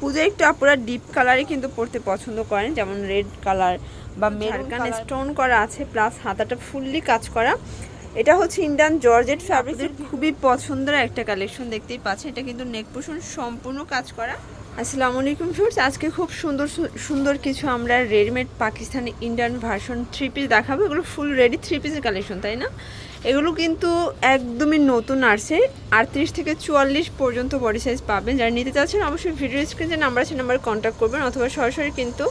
পুজো একটু আপুরা ডিপ কালারই কিন্তু পড়তে পছন্দ করেন যেমন রেড কালার বা মেরুন স্টোন করা আছে প্লাস হাতাটা ফুললি কাজ করা। এটা হচ্ছে ইন্ডিয়ান জর্জেট ফ্যাব্রিক্সের খুবই পছন্দের একটা কালেকশন দেখতেই পাচ্ছেন। এটা কিন্তু নেক পোষণ সম্পূর্ণ কাজ করা। আসসালামু আলাইকুম ফ্রেন্ডস আজকে খুব সুন্দর সুন্দর কিছু আমরা readymade Pakistani Indian version three piece দেখাবো। এগুলো ফুল রেডি থ্রি পিসের কালেকশন তাই না? এগুলো কিন্তু একদমই নতুন আসছে। আটত্রিশ থেকে চুয়াল্লিশ পর্যন্ত বডি সাইজ পাবেন। যারা নিতে চাচ্ছেন, অবশ্যই ভিডিও স্ক্রিন নাম্বার আছে নাম্বারে কন্ট্যাক্ট করবেন অথবা সরাসরি কিন্তু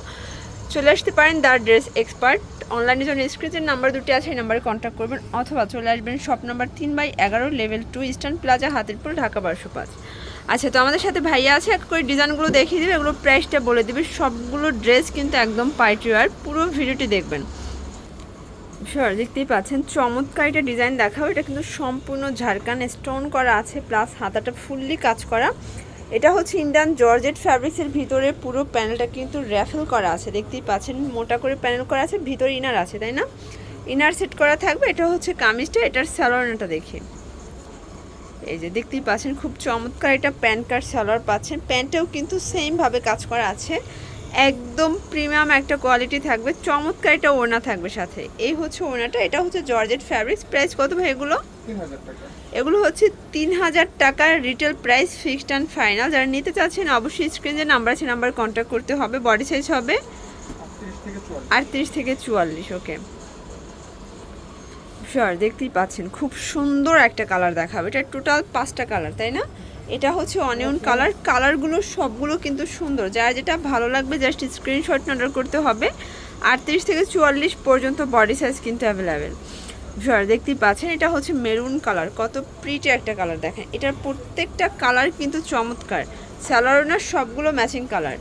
চলে আসতে পারেন দ্য ড্রেস এক্সপার্ট অনলাইনে যখন স্ক্রিনের নাম্বার দুটি আছে, এই নাম্বারে কন্ট্যাক্ট করবেন অথবা চলে আসবেন শপ নাম্বার তিন বাই এগারো level two eastern plaza Hatirpur Dhaka বারোশো পাঁচ আচ্ছা তো আমাদের সাথে ভাইয়া আছে, এক করে ডিজাইনগুলো দেখিয়ে দেবে, এগুলো প্রাইসটা বলে দেবে। সবগুলো ড্রেস কিন্তু একদম পার্টি ওয়ার পুরো ভিডিওটি দেখবেন। শিওর দেখতেই পাচ্ছেন। চমৎকার এটা ডিজাইন দেখাও। এটা কিন্তু সম্পূর্ণ ঝাড়খান স্টোন করা আছে প্লাস হাতাটা ফুললি কাজ করা। এটা হচ্ছে ইন্ডিয়ান জর্জেট ফ্যাব্রিক্সের ভিতরে পুরো প্যানেলটা কিন্তু র্যাফেল করা আছে। দেখতেই পাচ্ছেন, মোটা করে প্যানেল করা আছে, ভিতরে ইনার আছে, তাই না? ইনার সেট করা থাকবে, এটা হচ্ছে কামিজটা, এটার স্যালোয়ারটা দেখি। এই যে দেখতেই পাচ্ছেন, খুব চমৎকার এটা প্যান্ট কার্ড সালোয়ার পাচ্ছেন। প্যান্টেও কিন্তু সেমভাবে কাজ করা আছে। একদম প্রিমিয়াম একটা কোয়ালিটি থাকবে চমৎকার এটা ওড়না থাকবে সাথে। এই হচ্ছে ওড়নাটা এটা হচ্ছে জর্জেট ফ্যাব্রিক্স প্রাইস কত ভাই এগুলো? এগুলো হচ্ছে তিন হাজার টাকার retail price fixed and final যারা নিতে চাচ্ছেন অবশ্যই স্ক্রিনে যে নাম্বার আছে নাম্বার কন্ট্যাক্ট করতে হবে। বডি সাইজ হবে আটত্রিশ থেকে চুয়াল্লিশ। আটত্রিশ থেকে চুয়াল্লিশ ওকে শিওর দেখতেই পাচ্ছেন। খুব সুন্দর একটা কালার দেখাবে। এটা টোটাল পাঁচটা কালার তাই না? এটা হচ্ছে অনিয়ন কালার। কালারগুলো সবগুলো কিন্তু সুন্দর। যা যেটা ভালো লাগবে জাস্ট স্ক্রিনশট অর্ডার করতে হবে। আটত্রিশ থেকে চুয়াল্লিশ পর্যন্ত বডি সাইজ কিন্তু অ্যাভেলেবেল শিওর দেখতেই পাচ্ছেন এটা হচ্ছে মেরুন কালার কত প্রিটি একটা কালার দেখেন। এটার প্রত্যেকটা কালার কিন্তু চমৎকার। স্যালোয়ার সবগুলো ম্যাচিং কালার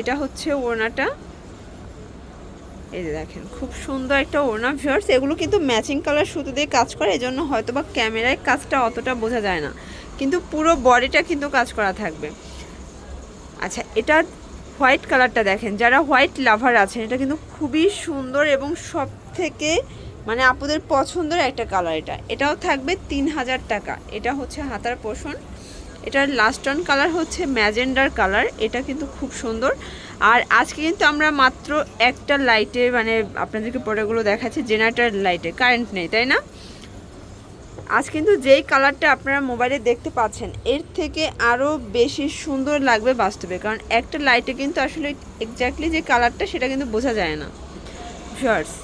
এটা হচ্ছে ওড়নাটা। এই যে দেখেন খুব সুন্দর একটা ওড়না। ভিউয়ার্স এগুলো কিন্তু ম্যাচিং কালার সুতো দিয়ে কাজ করে এজন্য হয়তো বা ক্যামেরায় কাজটা অতটা বোঝা যায় না। কিন্তু পুরো বডিটা কিন্তু কাজ করা থাকবে। আচ্ছা এটা হোয়াইট কালারটা দেখেন, যারা হোয়াইট লাভার আছেন, এটা কিন্তু খুবই সুন্দর এবং সব থেকে মানে আপুদের পছন্দের একটা কালার এটা। এটাও থাকবে তিন হাজার টাকা। এটা হচ্ছে হাতার পোষণ। এটার লাস্ট অন কালার হচ্ছে ম্যাজেন্ডার কালার এটা কিন্তু খুব সুন্দর। আর আজকে কিন্তু আমরা মাত্র একটা লাইটে মানে আপনাদেরকে প্রোডাক্টগুলো দেখাচ্ছি জেনারেটার লাইটে কারেন্ট নেই, তাই না? আজ কিন্তু যেই কালারটা আপনারা মোবাইলে দেখতে পাচ্ছেন, এর থেকে আরও বেশি সুন্দর লাগবে বাস্তবে। কারণ একটা লাইটে কিন্তু আসলে এক্স্যাক্টলি যে কালারটা, সেটা কিন্তু বোঝা যায় না। শার্টস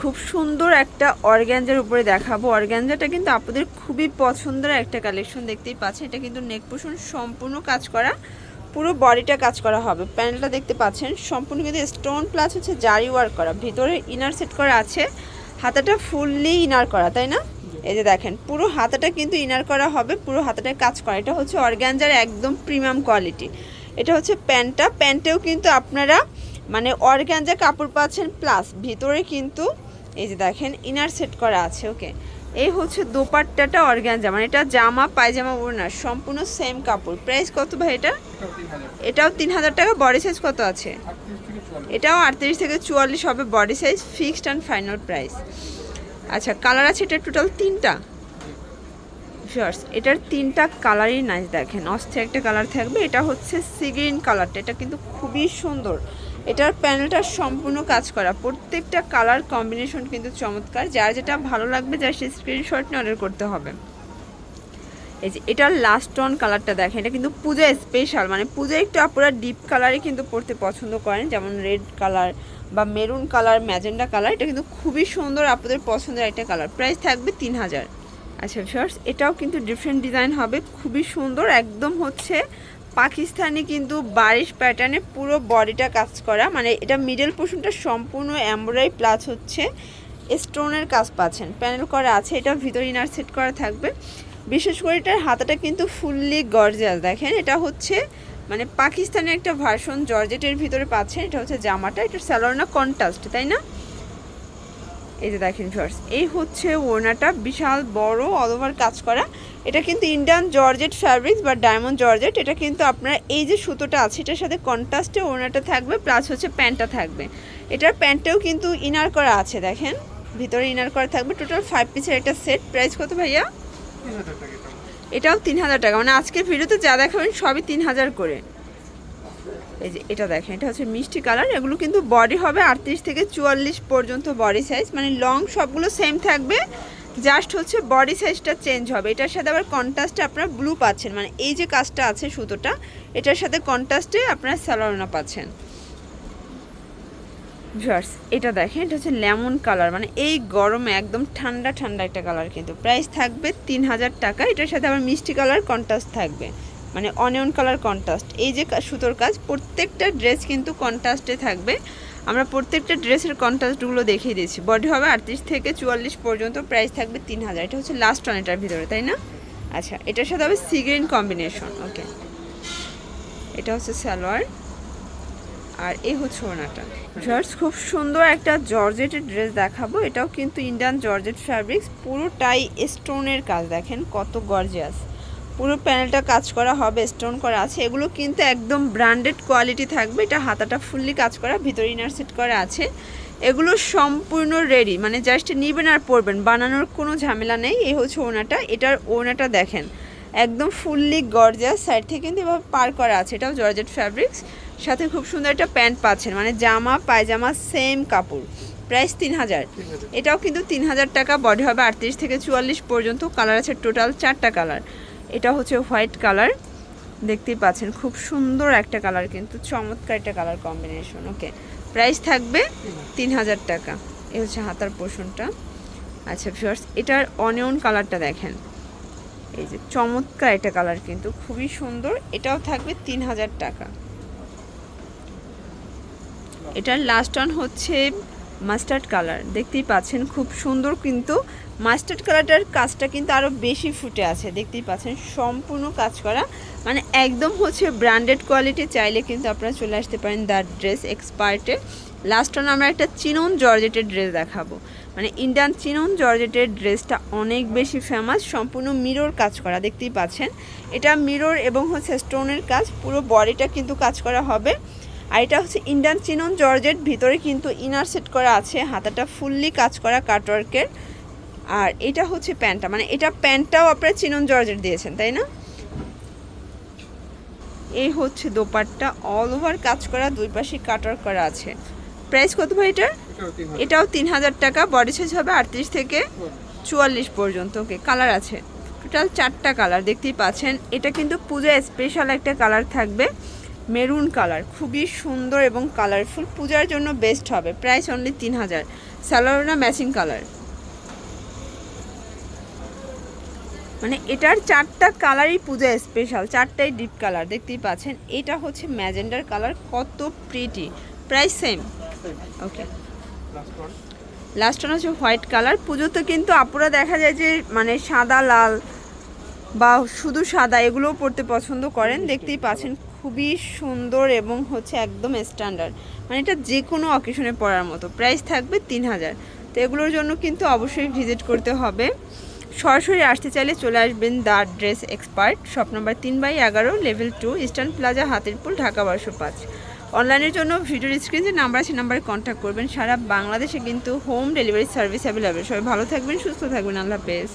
খুব সুন্দর একটা অর্গ্যাঞ্জার উপরে দেখাবো। অর্গ্যাঞ্জাটা কিন্তু আপনাদের খুবই পছন্দের একটা কালেকশন দেখতেই পাচ্ছেন। এটা কিন্তু নেক পোষণ সম্পূর্ণ কাজ করা, পুরো বডিটা কাজ করা হবে। প্যানেলটা দেখতে পাচ্ছেন, সম্পূর্ণ কিন্তু স্টোন প্লাস হচ্ছে জারি ওয়ার্ক করা। ভিতরে ইনার সেট করা আছে, হাতাটা ফুললি ইনার করা, তাই না? এই যে দেখেন, পুরো হাতাটা কিন্তু ইনার করা হবে, পুরো হাতাটা কাজ করা। এটা হচ্ছে অর্গ্যাঞ্জার একদম প্রিমিয়াম কোয়ালিটি এটা হচ্ছে প্যান্টটা। প্যান্টেও কিন্তু আপনারা মানে অর্গ্যাঞ্জা কাপড় পাচ্ছেন প্লাস ভিতরে কিন্তু এই যে দেখেন ইনার সেট করা আছে ওকে এই হচ্ছে দোপাট্টাটা অর্গ্যাঞ্জা মানে এটা জামা, পায়জামা, ওড়না, সম্পূর্ণ সেম কাপড়। প্রাইস কত ভাই এটা? এটাও তিন হাজার টাকা বডি সাইজ কত আছে? এটাও আটত্রিশ থেকে চুয়াল্লিশ হবে body size fixed and final price আচ্ছা কালার আছে এটা টোটাল তিনটা। ভিউয়ার্স এটার তিনটা কালারই নাইস দেখেন। অস্থে একটা কালার থাকবে। এটা হচ্ছে সিগ্রিন কালারটা এটা কিন্তু খুবই সুন্দর। এটার প্যানেলটা সম্পূর্ণ কাজ করা। প্রত্যেকটা কালার কম্বিনেশন কিন্তু চমৎকার। যার যেটা ভালো লাগবে, যার সে স্ক্রিনশট নিয়ে অর্ডার করতে হবে। এই যে, এটার লাস্ট অন কালারটা দেখেন, এটা কিন্তু পূজা স্পেশাল মানে পূজা একটু আপনারা ডিপ কালারই কিন্তু পড়তে পছন্দ করেন, যেমন রেড কালার বা মেরুন কালার ম্যাজেন্ডা কালার এটা কিন্তু খুবই সুন্দর আপনাদের পছন্দের একটা কালার প্রাইস থাকবে তিন হাজার আচ্ছা শর্টস এটাও কিন্তু ডিফারেন্ট ডিজাইন হবে, খুবই সুন্দর, একদম হচ্ছে পাকিস্তানি কিন্তু বারিশ প্যাটার্নে পুরো বডিটা কাজ করা মানে এটা মিডল পোর্শনটা সম্পূর্ণ এমব্রয়ডারি প্লাস হচ্ছে স্টোনের কাজ পাচ্ছেন প্যানেল করা আছে, এটা ভিতরে ইনার সেট করা থাকবে। বিশেষ করে এটার হাতাটা কিন্তু ফুললি গর্জিয়াস। দেখেন, এটা হচ্ছে মানে পাকিস্তানি একটা ভার্সন জর্জেটের ভিতরে পাচ্ছেন, এটা হচ্ছে জামাটা, এটা স্যালোর না কন্ট্রাস্ট তাই না? এই যে দেখেন ফার্স এই হচ্ছে ওড়নাটা, বিশাল, বড় অল ওভার কাজ করা। এটা কিন্তু ইন্ডিয়ান জর্জেট ফ্যাব্রিক্স বা ডায়মন্ড জর্জেট এটা কিন্তু আপনার এই যে সুতোটা আছে, এটার সাথে কন্ট্রাস্টে ওড়নাটা থাকবে প্লাস হচ্ছে প্যান্টটা থাকবে। এটার প্যান্টটাও কিন্তু ইনার করা আছে, দেখেন, ভিতরে ইনার করা থাকবে টোটাল ফাইভ পিসের একটা সেট প্রাইস কত ভাইয়া? এটাও তিন হাজার টাকা। মানে আজকের ভিডিওতে যা দেখাবেন সবই তিন হাজার করে। এই যে এটা দেখেন, এটা হচ্ছে মিষ্টি কালার। এগুলো কিন্তু বডি হবে আটত্রিশ থেকে চুয়াল্লিশ পর্যন্ত বডি সাইজ। মানে লং সবগুলো সেম থাকবে। জাস্ট হচ্ছে বডি সাইজটা চেঞ্জ হবে। এটার সাথে আবার কন্ট্রাস্টে আপনারা ব্লু পাচ্ছেন। মানে এই যে কাজটা আছে সুতোটা, এটার সাথে কন্ট্রাস্টে আপনারা স্যালোনা পাচ্ছেন। ভিউয়ার্স, এটা দেখেন, এটা হচ্ছে লেমন কালার। মানে এই গরমে একদম ঠান্ডা ঠান্ডা একটা কালার কিন্তু। প্রাইস থাকবে তিন হাজার টাকা। এটার সাথে আবার মিষ্টি কালার কন্ট্রাস্ট থাকবে। মানে অনিয়ন কালার কন্ট্রাস্ট। এই যে সুতোর কাজ, প্রত্যেকটা ড্রেস কিন্তু কন্ট্রাস্টে থাকবে। আমরা প্রত্যেকটা ড্রেসের কন্ট্রাস্টগুলো দেখিয়ে দিয়েছি। বডি হবে আটত্রিশ থেকে চুয়াল্লিশ পর্যন্ত। প্রাইস থাকবে তিন হাজার এটা হচ্ছে লাস্ট ওয়ান এটার ভিতরে, তাই না? আচ্ছা এটার সাথে হবে সিগ্রিন কম্বিনেশন ওকে এটা হচ্ছে সালোয়ার। আর এই হচ্ছে ওনাটা। জর্জ খুব সুন্দর একটা জর্জেটের ড্রেস দেখাবো। এটাও কিন্তু ইন্ডিয়ান জর্জেট ফ্যাব্রিক্স পুরোটাই স্টোনের কাজ দেখেন, কত গর্জিয়াস পুরো প্যানেলটা কাজ করা হবে স্টোন করা আছে, এগুলো কিন্তু একদম ব্র্যান্ডেড কোয়ালিটি থাকবে। এটা হাতাটা ফুললি কাজ করা, ভিতরে ইনার সেট করা আছে। এগুলো সম্পূর্ণ রেডি মানে জাস্ট নিবেন আর পরবেন, বানানোর কোনো ঝামেলা নেই। এই হচ্ছে ওনাটা, এটার ওনাটা দেখেন। একদম ফুললি গর্জিয়াস সাইড থেকে কিন্তু এভাবে পার করা আছে। এটাও জর্জেট ফ্যাব্রিক্স। সাথে খুব সুন্দর একটা প্যান্ট পাচ্ছেন মানে জামা পায়জামা সেম কাপড়। প্রাইস তিন হাজার। এটাও কিন্তু তিন হাজার টাকা বডি হবে আটত্রিশ থেকে চুয়াল্লিশ পর্যন্ত। কালার আছে টোটাল চারটা কালার। এটা হচ্ছে হোয়াইট কালার। দেখতেই পাচ্ছেন খুব সুন্দর একটা কালার কিন্তু চমৎকার একটা কালার কম্বিনেশন। ওকে প্রাইস থাকবে তিন হাজার টাকা। এ হচ্ছে হাতার পোষণটা। আচ্ছা ভিউয়ার্স এটার অনিয়ন কালারটা দেখেন। এই যে চমৎকার এটা কালার কিন্তু, খুবই সুন্দর। এটাও থাকবে তিন হাজার টাকা। এটার লাস্ট অন হচ্ছে মাস্টার্ড কালার দেখতেই পাচ্ছেন, খুব সুন্দর কিন্তু মাস্টার্ড কালারটার কাজটা কিন্তু আরও বেশি ফুটে আছে। দেখতেই পাচ্ছেন, সম্পূর্ণ কাজ করা। মানে একদম হচ্ছে ব্র্যান্ডেড কোয়ালিটি চাইলে কিন্তু আপনারা চলে আসতে পারেন দ্য ড্রেস এক্সপার্টে লাস্ট অন আমরা একটা চিনন জর্জেটের ড্রেস দেখাবো। মানে ইন্ডিয়ান চিনন জর্জেটের ড্রেসটা অনেক বেশি ফেমাস সম্পূর্ণ মিরর কাজ করা, দেখতেই পাচ্ছেন। এটা মিরর এবং হচ্ছে স্টোনের কাজ, পুরো বডিটা কিন্তু কাজ করা হবে। আর এটা হচ্ছে ইন্ডিয়ান চিনন জর্জেট, ভিতরে কিন্তু ইনার সেট করা আছে, হাতাটা ফুললি কাজ করা কাটওয়ার্কের আর এটা হচ্ছে প্যান্টটা মানে এটা প্যান্টটাও আপনারা চিনন জর্জেট দিয়েছেন, তাই না? এই হচ্ছে দোপাট্টা অল ওভার কাজ করা, দুই পাশে কাটওয়ার্ক করা আছে। প্রাইস কত ভাই এটার? এটাও তিন হাজার। টাকা বডি সাইজ হবে আটত্রিশ থেকে চুয়াল্লিশ। পর্যন্ত। ওকে কালার আছে। টোটাল চারটা কালার দেখতেই পাচ্ছেন। এটা কিন্তু পূজা স্পেশাল একটা কালার থাকবে। মেরুন কালার খুবই সুন্দর এবং কালারফুল পূজার জন্য বেস্ট হবে। প্রাইস অনলি তিন হাজার। স্যালোনা ম্যাচিং কালার মানে এটার চারটা কালারই পূজা স্পেশাল চারটাই ডিপ কালার দেখতেই পাচ্ছেন এটা হচ্ছে ম্যাজেন্ডার কালার কত pretty price same okay last one হচ্ছে হোয়াইট কালার পুজোতে কিন্তু আপুরা দেখা যায় যে মানে সাদা লাল বা শুধু সাদা এগুলোও পরতে পছন্দ করেন। দেখতেই পাচ্ছেন খুবই সুন্দর এবং হচ্ছে একদম স্ট্যান্ডার্ড মানে এটা যে কোনো অকেশনে পড়ার মতো। প্রাইস থাকবে তিন হাজার তো এগুলোর জন্য কিন্তু অবশ্যই ভিজিট করতে হবে। সরাসরি আসতে চাইলে চলে আসবেন the dress expert shop number তিন বাই এগারো level two eastern plaza Hatirpool Dhaka বারোশো পাঁচ। অনলাইনের জন্য ভিডিওর স্ক্রিন যে নাম্বার আছে নাম্বারে কন্ট্যাক্ট করবেন। সারা বাংলাদেশে কিন্তু হোম ডেলিভারি সার্ভিস অ্যাভেলেবেল সবাই ভালো থাকবেন, সুস্থ থাকবেন। আল্লাহ হাফেজ।